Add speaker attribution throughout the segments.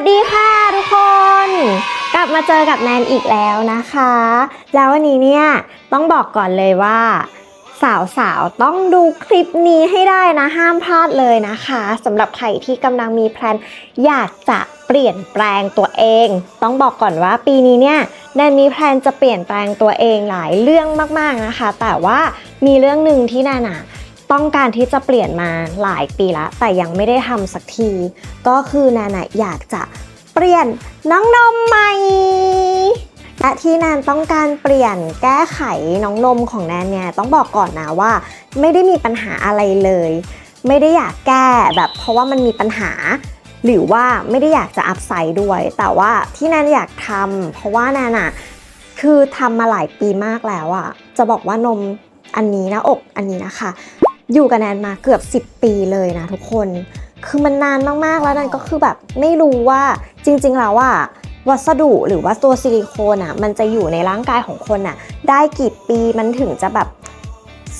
Speaker 1: สดีค่ะทุกคน กลับมาเจอกับแนนอีกแล้วนะคะ แล้ววันนี้เนี่ยต้องบอกก่อนเลยว่า สาวๆ ต้องดูคลิปนี้ให้ได้นะ ห้ามพลาดเลยนะคะสำหรับใครที่กำลังมีแพลนอยากจะเปลี่ยนแปลงตัวเอง ต้องบอกก่อนว่าปีนี้เนี่ยแนนมีแพลนจะเปลี่ยนแปลงตัวเองหลายเรื่องมากๆนะคะ แต่ว่ามีเรื่องหนึ่งที่แนนอะ ต้องการที่จะเปลี่ยนมาหลายปีละ แต่ยังไม่ได้ทำสักที ก็คือแนนอะอยากจะเปลี่ยนน้องนมใหม่และที่แนนต้องการเปลี่ยนแก้ไขน้องนมของแนนเนี่ยต้องบอกก่อนนะว่า ไม่ได้มีปัญหาอะไรเลย ไม่ได้อยากแก้แบบเพราะว่ามันมีปัญหา หรือว่าไม่ได้อยากจะอัพไซด์ด้วย แต่ว่าที่แนนอยากทำเพราะว่าแนนอะคือทำมาหลายปีมากแล้วอะจะบอกว่านมอันนี้นะอกอันนี้นะคะ อยู่กับแนนมาเกือบ 10 ปีเลยนะทุกคน คือมันนานมากๆแล้วแนนก็คือแบบไม่รู้ว่าจริงๆแล้วว่าวัสดุหรือว่าตัวซิลิโคนอะมันจะอยู่ในร่างกายของคนอะได้กี่ปีมันถึงจะแบบ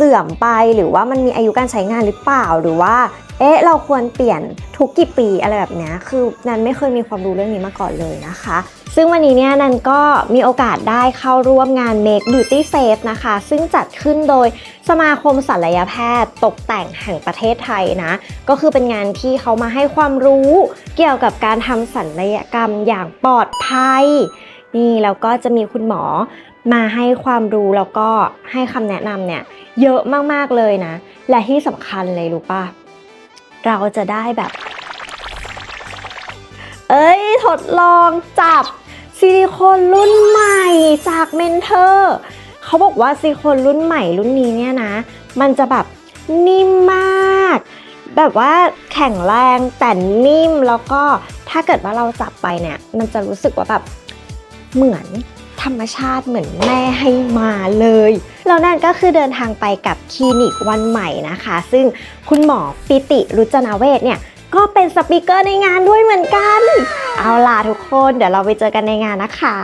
Speaker 1: สื่อมไป หรือว่ามันมีอายุการใช้งานหรือเปล่าหรือว่า เอ๊ะ เราควรเปลี่ยนทุกกี่ปีอะไรแบบนี้คือนันไม่เคยมีความรู้เรื่องนี้มาก่อนเลยนะคะ ซึ่งวันนี้เนี่ยนันก็มีโอกาสได้เข้าร่วมงาน Make Beauty Face นะคะ ซึ่งจัดขึ้นโดยสมาคมศัลยแพทย์ตกแต่งแห่งประเทศไทยนะ ก็คือเป็นงานที่เขามาให้ความรู้เกี่ยวกับการทำศัลยกรรมอย่างปลอดภัยนี่แล้วก็จะมีคุณหมอ มาให้ความรู้แล้วก็ให้คำแนะนำเนี่ยเยอะมากๆเลยนะ และที่สำคัญเลยรู้ป่ะ เราจะได้แบบ เอ้ย ทดลองจับซิลิโคนรุ่นใหม่จากเมนเทอร์เขาบอกว่าซิลิโคนรุ่นใหม่รุ่นนี้เนี่ยนะ มันจะแบบนิ่มมาก แบบว่าแข็งแรงแต่นิ่มแล้วก็ถ้าเกิดว่าเราจับไปเนี่ย มันจะรู้สึกว่าแบบเหมือน ธรรมชาติเหมือนแม่ให้มาเลยแล้วนั่นก็คือเดินทางไปกับคลินิกวันใหม่นะคะ ซึ่งคุณหมอปิติรุจนาเวศเนี่ยก็เป็นสปิเกอร์ในงานด้วยเหมือนกัน เอาล่ะทุกคน เดี๋ยวเราไปเจอกันในงานนะคะ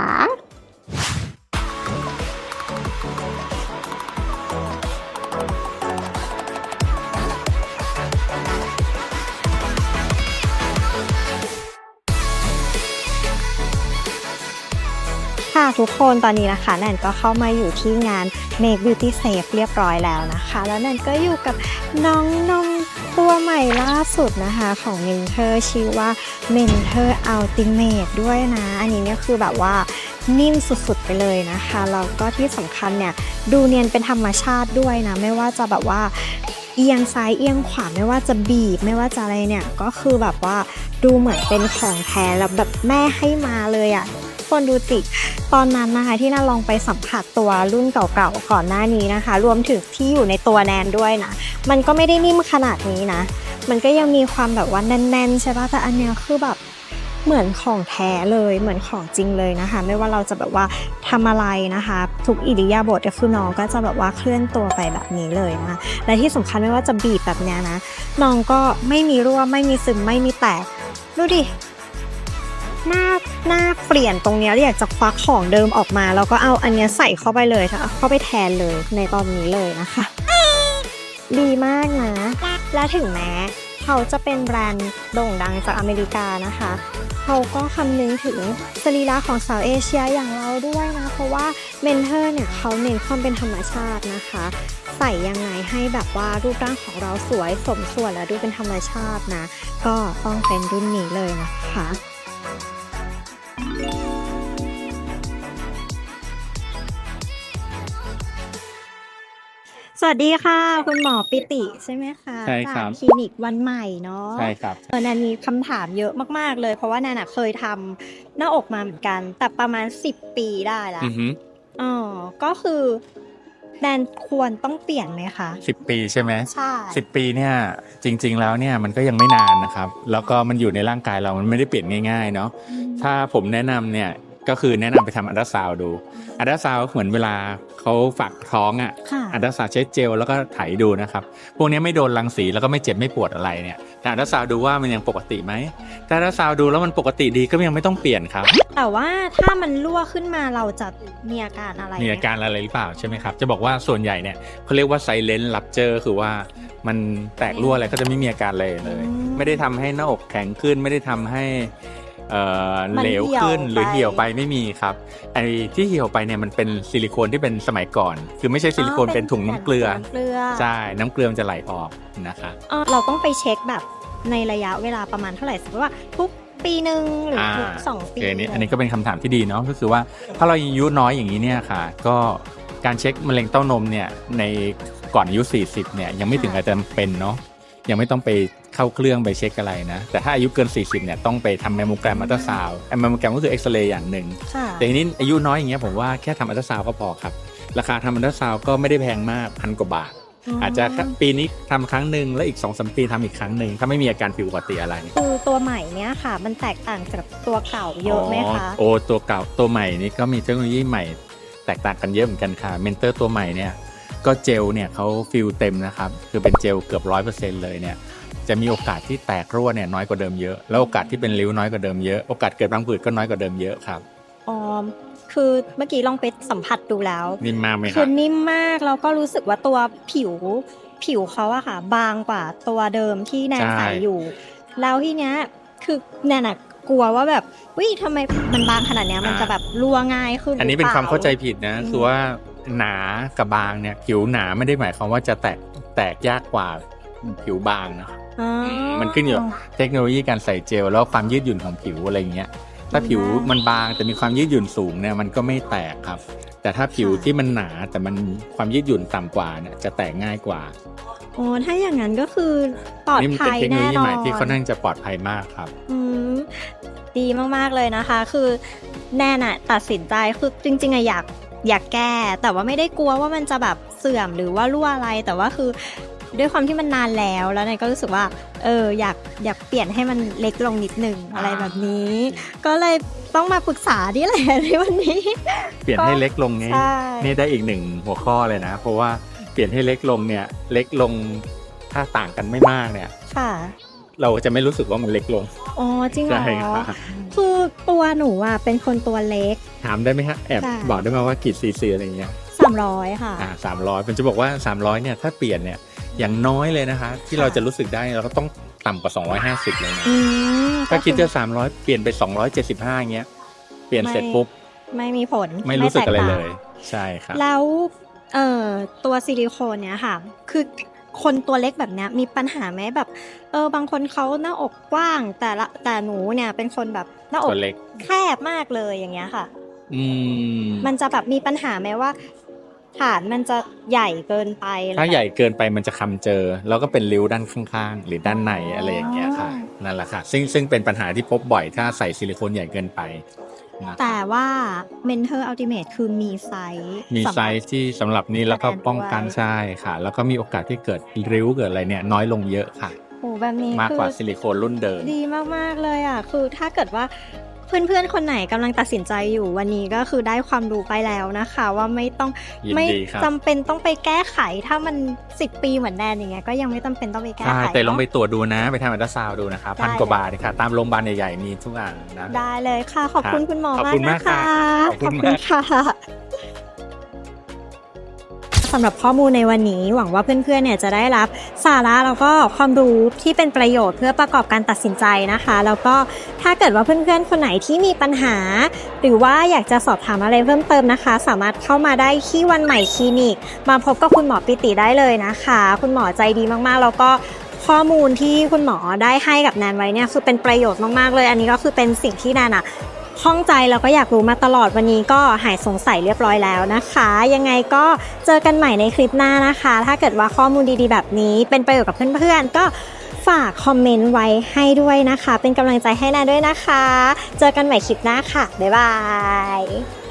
Speaker 1: ค่ะทุกคนตอนนี้นะคะแนนก็เข้ามาอยู่ที่งาน Make Beauty Safe เรียบร้อยแล้วนะคะ แล้วแนนก็อยู่กับน้องนมตัวใหม่ล่าสุดนะคะของ Mentor ชื่อว่า Mentor Ultimate ด้วยนะ อันนี้เนี่ยคือแบบว่านิ่มสุดๆไปเลยนะคะแล้วก็ที่สำคัญเนี่ยดูเนียนเป็นธรรมชาติด้วยนะ ไม่ว่าจะแบบว่าเอียงซ้ายเอียงขวาไม่ว่าจะบีบไม่ว่าจะอะไรเนี่ยก็คือแบบว่าดูเหมือนเป็นของแท้แล้วแบบแม่ให้มาเลยอะ่ะ คนดูติตอนนั้นนะคะ ที่น่าลองไปสัมผัสตัวรุ่นเก่าๆก่อนหน้านี้นะคะ รวมถึงที่อยู่ในตัวแนนด้วยนะ มันก็ไม่ได้นิ่มขนาดนี้นะ มันก็ยังมีความแบบว่าแน่นๆใช่ปะแต่อันเนี้ยคือแบบเหมือนของแท้เลยเหมือนของจริงเลยนะคะ ไม่ว่าเราจะแบบว่าทำอะไรนะคะ ทุกอิริยาบถก็คือน้องก็จะแบบว่าเคลื่อนตัวไปแบบนี้เลยนะคะและที่สำคัญไม่ว่าจะบีบแบบเนี้ยนะน้องก็ไม่มีรั่วไม่มีซึมไม่มีแตกดูดิหน้า หน้าเปลี่ยนตรงนี้ยอยากจะควักของเดิมออกมา แล้วก็เอาอันนี้ใส่เข้าไปเลยเข้าไปแทนเลยในตอนนี้เลยนะคะ ดีมากนะ และถึงแม้เขาจะเป็นแบรนด์โด่งดังจากอเมริกานะคะ เขาก็คำนึงถึงสรีระของสาวเอเชียอย่างเราด้วยนะ เพราะว่าเมนเทอร์เนี่ยเขาเน้นความเป็นธรรมชาตินะคะ ใส่ยังไงให้แบบว่ารูปร่างของเราสวยสมส่วนและดูเป็นธรรมชาตินะ ก็ต้องเป็นรุ่นนี้เลยนะคะ วัสดีค่ะ คุณหมอปิติใช่ไหมคะ
Speaker 2: ใช่ครับ
Speaker 1: จากคลินิกวันใหม่เนาะ
Speaker 2: ใช่ครับ
Speaker 1: เออแนนมีคำถามเยอะมากๆเลย เพราะว่าแนนอะเคยทำหน้าอกมาเหมือนกัน แต่ประมาณ10ปีได้ละ
Speaker 2: อือฮึ
Speaker 1: อ๋อก็คือแนนควรต้องเปลี่ยนไหมคะ
Speaker 2: สิบปีใช่ไหม
Speaker 1: ใช่
Speaker 2: สิบปีเนี่ยจริง ๆ แล้วเนี่ยมันก็ยังไม่นานนะครับ แล้วก็มันอยู่ในร่างกายเรามันไม่ได้เปลี่ยนง่ายๆเนาะ
Speaker 1: อืม
Speaker 2: ถ้าผมแนะนำเนี่ย ก็คือแนะนำไปทำอัลตราซาวด์ดูอัลตราซาวด์เหมือนเวลาเขาฝากท้องอะ
Speaker 1: ค่ะ
Speaker 2: อัลตราซาวด์ใช้เจลแล้วก็ไถดูนะครับ พวกนี้ไม่โดนรังสีแล้วก็ไม่เจ็บไม่ปวดอะไรเนี่ยแต่อัลตราซาวด์ดูว่ามันยังปกติไหมถ้าอัลตราซาวด์ดูแล้วมันปกติดีก็ยังไม่ต้องเปลี่ยนครับ
Speaker 1: แต่ว่าถ้ามันรั่วขึ้นมาเราจะมีอาการอะไรไห
Speaker 2: มีอาการอะไรหรือเปล่าใช่ไหมครับ จะบอกว่าส่วนใหญ่เนี่ยเขาเรียกว่าไซเลน t ์ u ั t เจอร์คือว่ามันแตกรั่วอะไรก็จะไม่มีอาการเลยเลย ไม่ได้ทำให้หน้าอกแข็งขึ้นไม่ได้ทำให้ เอ่อ
Speaker 3: มัน
Speaker 2: เหลว
Speaker 3: เหี่ยว
Speaker 2: ขึ้นหรือ
Speaker 3: ไป
Speaker 2: เหี่ยวไปไม่มีครับไอ้ที่เหี่ยวไปเนี่ยมันเป็นซิลิโคนที่เป็นสมัยก่อน คือไม่ใช่ซิลิโคนเป็นถุงน้ำเกลือ
Speaker 3: น้ำเกลือ
Speaker 2: ใช่น้ำเกลือมันจะไหลออกนะคะ
Speaker 3: อ่าเราต้องไปเช็คแบบในระยะเวลาประมาณเท่าไหร่สมมติว่าทุกปีหนึ่งหรือทุก
Speaker 2: อ่า
Speaker 3: สอง
Speaker 2: โอ
Speaker 3: ปี
Speaker 2: เคอันนี้อันนี้ก็เป็นคำถามที่ดีเนาะก็คือว่าถ้าเราอายุน้อยอย่างนี้เนี่ยค่ะ ก็การเช็คมะเร็งเต้านมเนี่ยในก่อนอายุ 40เนี่ยยังไม่ถึงกับจำเป็นเนาะยังไม่ต้องไป เข้าเครื่องไปเช็คอะไรนะ แต่ถ้าอายุเกิน 40เนี่ยต้องไปทำแมมโมแกรมอัลตราซาวด์แมมโมแกรมก็คือเอ็กซเรย์อย่างหนึ่ง
Speaker 3: ค่ะ
Speaker 2: แต่ทีนี้อายุน้อยอย่างเงี้ยผมว่าแค่ทำอัลตราซาวด์ก็พอครับ ราคาทำอัลตราซาวด์ก็ไม่ได้แพงมากพันกว่าบาท อาจจะแค่ปีนี้ทำครั้งหนึ่งแล้วอีก2อสปีทำอีกครั้งหนึ่งถ้าไม่มีอาการผิวปกติอะไร
Speaker 3: คือตัวใหม่เนี้ยค่ะ มันแตกต่างจากตัวเก่าเยอะไหมคะ
Speaker 2: โอ้ตัวเก่าตัวใหม่นี่ก็มีเทคโนโลยีใหม่ แตกต่างกันเยอะเหมือนกันค่ะเมนเตอร์ตัวใหม่เนี่ยก็เจลเนี่ยเขาฟิลเต็มนะครับ คือเป็นเจลเกือบร้อยเปอร์เซ็นต์เลยเนี่ย จะมีโอกาสที่แตกรั่วเนี่ยน้อยกว่าเดิมเยอะแล้วโอกาสที่เป็นริ้วน้อยกว่าเดิมเยอะโอกาสเกิดรังผืดก็น้อยกว่าเดิมเยอะครับ
Speaker 3: อ๋อคือเมื่อกี้ลองไปสัมผัสดูแล้ว
Speaker 2: นิ่มมากไหมค
Speaker 3: คื
Speaker 2: รั
Speaker 3: อบนิ่มมากแล้วก็รู้สึกว่าตัวผิวผิวเขาอะค่ะบางกว่าตัวเดิมที่แนน
Speaker 2: ใช่
Speaker 3: ใส่อยู่ แล้วทีเนี้ยคือแนนอะกลัวว่าแบบวิทำไมมันบางขนาดเนี้ยมันจะแบบรั่วง่ายขึ้น
Speaker 2: อันนี้เป็น
Speaker 3: หรือ
Speaker 2: ความ
Speaker 3: ปล่
Speaker 2: เข้าใจผิดนะ
Speaker 3: อืม
Speaker 2: คือว่าหนากับบางเนี่ยผิวหนาไม่ได้หมายความว่าจะแตกแตกยากกว่าผิวบางนะ
Speaker 3: อ๋อ
Speaker 2: มันขึ้นอยู่เทคโนโลยีการใส่เจลแล้วความยืดหยุ่นของผิวอะไรเงี้ย ถ้าผิวมันบางแต่มีความยืดหยุ่นสูงเนี่ยมันก็ไม่แตกครับ แต่ถ้าผิวที่มันหนาแต่มันความยืดหยุ่นต่ำกว่าเนี่ยจะแตกง่ายกว่า
Speaker 3: โอ้ถ้าอย่างนั้นก็คือปลอด
Speaker 2: นี่มัน
Speaker 3: ภั
Speaker 2: เป็น
Speaker 3: ย
Speaker 2: เทคโนโล
Speaker 3: แน่
Speaker 2: ยี
Speaker 3: นอ
Speaker 2: ใหม่
Speaker 3: น
Speaker 2: ที่ค่อนข้างจะปลอดภัยมากครับ
Speaker 3: อืมดีมากๆเลยนะคะ คือแน่น่ะตัดสินใจคือจริง ๆอะอยากอยากแก้ แต่ว่าไม่ได้กลัวว่ามันจะแบบเสื่อมหรือว่ารั่วอะไร แต่ว่าคือ ด้วยความที่มันนานแล้วแล้วเนยก็รู้สึกว่าเอออยากอยากเปลี่ยนให้มันเล็กลงนิดหนึ่งอะไรแบบนี้ ก็เลยต้องมาปรึกษานี่แหละในวันนี้
Speaker 2: เปลี่ยนให้เล็กลงไง
Speaker 3: ใช่
Speaker 2: นี่ได้อีกหนึ่งหัวข้อเลยนะ เพราะว่าเปลี่ยนให้เล็กลงเนี่ย เล็กลงถ้าต่างกันไม่มากเนี่ย
Speaker 3: ค่ะ
Speaker 2: เราจะไม่รู้สึกว่ามันเล็กลง
Speaker 3: อ๋อจริงเหร
Speaker 2: ใช่
Speaker 3: อ
Speaker 2: ครับ
Speaker 3: คือตัวหนูอะเป็นคนตัวเล็ก
Speaker 2: ถามได้ไหมฮะแอบ
Speaker 3: ได้
Speaker 2: บอกได้ไหมว่ากี่ซีซีอะไรเงี้ย
Speaker 3: 300ค่ะ
Speaker 2: อ่าสามร้อยผมจะบอกว่า 300เนี่ยถ้าเปลี่ยนเนี่ย อย่างน้อยเลยนะคะ ที่เราจะรู้สึกได้เราก็ต้องต่ำกว่า 250 เลยนะ
Speaker 3: อืม
Speaker 2: ถ้าคิด
Speaker 3: ก็
Speaker 2: จะ 300 เปลี่ยนไป 275เงี้ยเปลี่ยนเสร็จปุ๊บ
Speaker 3: ไม่มีผล
Speaker 2: ไม่รู้สึกอะไร
Speaker 3: แตต่าง
Speaker 2: เลย ใช่ครับ
Speaker 3: แล้วเอ่อตัวซิลิโคนเนี้ยค่ะ คือคนตัวเล็กแบบเนี้ยมีปัญหาไหมแบบเออบางคนเขาหน้าอกกว้างแต่ละแต่หนูเนี่ยเป็นคนแบบหน้าอก
Speaker 2: ตัวเล็ก
Speaker 3: แคบมากเลยอย่างเงี้ยค่ะ
Speaker 2: อืม
Speaker 3: มันจะแบบมีปัญหาไหมว่า ฐานมันจะใหญ่เกินไปอะไร
Speaker 2: ถ้าใหญ่เกินไปมันจะคำเจอ แล้วก็เป็นริ้วด้านข้างๆ หรือด้านใน
Speaker 3: อ๋ออ
Speaker 2: อะไรอย่างเงี้ยค่ะนั่นแหละค่ะ ซึ่งซึ่งเป็นปัญหาที่พบบ่อยถ้าใส่ซิลิโคนใหญ่เกินไปนะ
Speaker 3: แต่ว่า Mentor Ultimate คือมีไซส์
Speaker 2: มี
Speaker 3: สำหรับ
Speaker 2: ไซส์ที่สำหรับนี้แล้วก็ป้องกัน
Speaker 3: ด้วย
Speaker 2: ใช่ค่ะ แล้วก็มีโอกาสที่เกิดริ้วเกิดอะไรเนี่ยน้อยลงเยอะค่ะ
Speaker 3: โอ้แบบนี้
Speaker 2: มาก
Speaker 3: คื
Speaker 2: กว่า
Speaker 3: อ
Speaker 2: ซิลิโคนรุ่นเดิม
Speaker 3: ดีมาก ๆ เลยอะ คือถ้าเกิดว่า เพื่อนๆ คนไหนกำลังตัดสินใจอยู่วันนี้ก็คือได้ความรู้ไปแล้วนะคะ ว่าไม่ต้อง
Speaker 2: ยิน
Speaker 3: ไม่
Speaker 2: ดีครับ
Speaker 3: จำเป็นต้องไปแก้ไข ถ้ามัน10ปีเหมือนแนนอย่างเงี้ยก็ยังไม่จำเป็นต้องไปแก้
Speaker 2: ใช่
Speaker 3: ไข
Speaker 2: แต่ลองไป
Speaker 3: เนอะ
Speaker 2: ตรวจดูนะ ไปทำอัลตราซาวด์ดูนะครับ
Speaker 3: ได้
Speaker 2: พันกว่าบาทเลยค่ะ ตามโรงพยาบาลใหญ่ๆมีทุกอย่างนะ
Speaker 3: ได้เลยค่ะ ขอบคุณ
Speaker 2: ครับ
Speaker 3: คุณหมอ
Speaker 2: ขอบ
Speaker 3: มา
Speaker 2: คุ
Speaker 3: ก
Speaker 2: ณ
Speaker 3: นะ
Speaker 2: มากครั
Speaker 3: คะ
Speaker 2: บขอบคุณมาก
Speaker 3: ค่ะ สำหรับข้อมูลในวันนี้ หวังว่าเพื่อนๆเนี่ยจะได้รับสาระแล้วก็ความรู้ที่เป็นประโยชน์เพื่อประกอบการตัดสินใจนะคะ แล้วก็ถ้าเกิดว่าเพื่อนๆ คนไหนที่มีปัญหา หรือว่าอยากจะสอบถามอะไรเพิ่มเติมนะคะ สามารถเข้ามาได้ที่วันใหม่คลินิก มาพบกับคุณหมอปิติได้เลยนะคะ คุณหมอใจดีมากๆ แล้วก็ข้อมูลที่คุณหมอได้ให้กับแนนไว้เนี่ยคือเป็นประโยชน์มากๆเลย อันนี้ก็คือเป็นสิ่งที่แนนอะ ข้องใจแล้วก็อยากรู้มาตลอดวันนี้ก็หายสงสัยเรียบร้อยแล้วนะคะ ยังไงก็เจอกันใหม่ในคลิปหน้านะคะ ถ้าเกิดว่าข้อมูลดีๆ แบบนี้ เป็นประโยชน์กับเพื่อนๆ ก็ฝากคอมเมนต์ไว้ให้ด้วยนะคะ เป็นกำลังใจให้แนาด้วยนะคะ เจอกันใหม่คลิปหน้าค่ะ บ๊ายบาย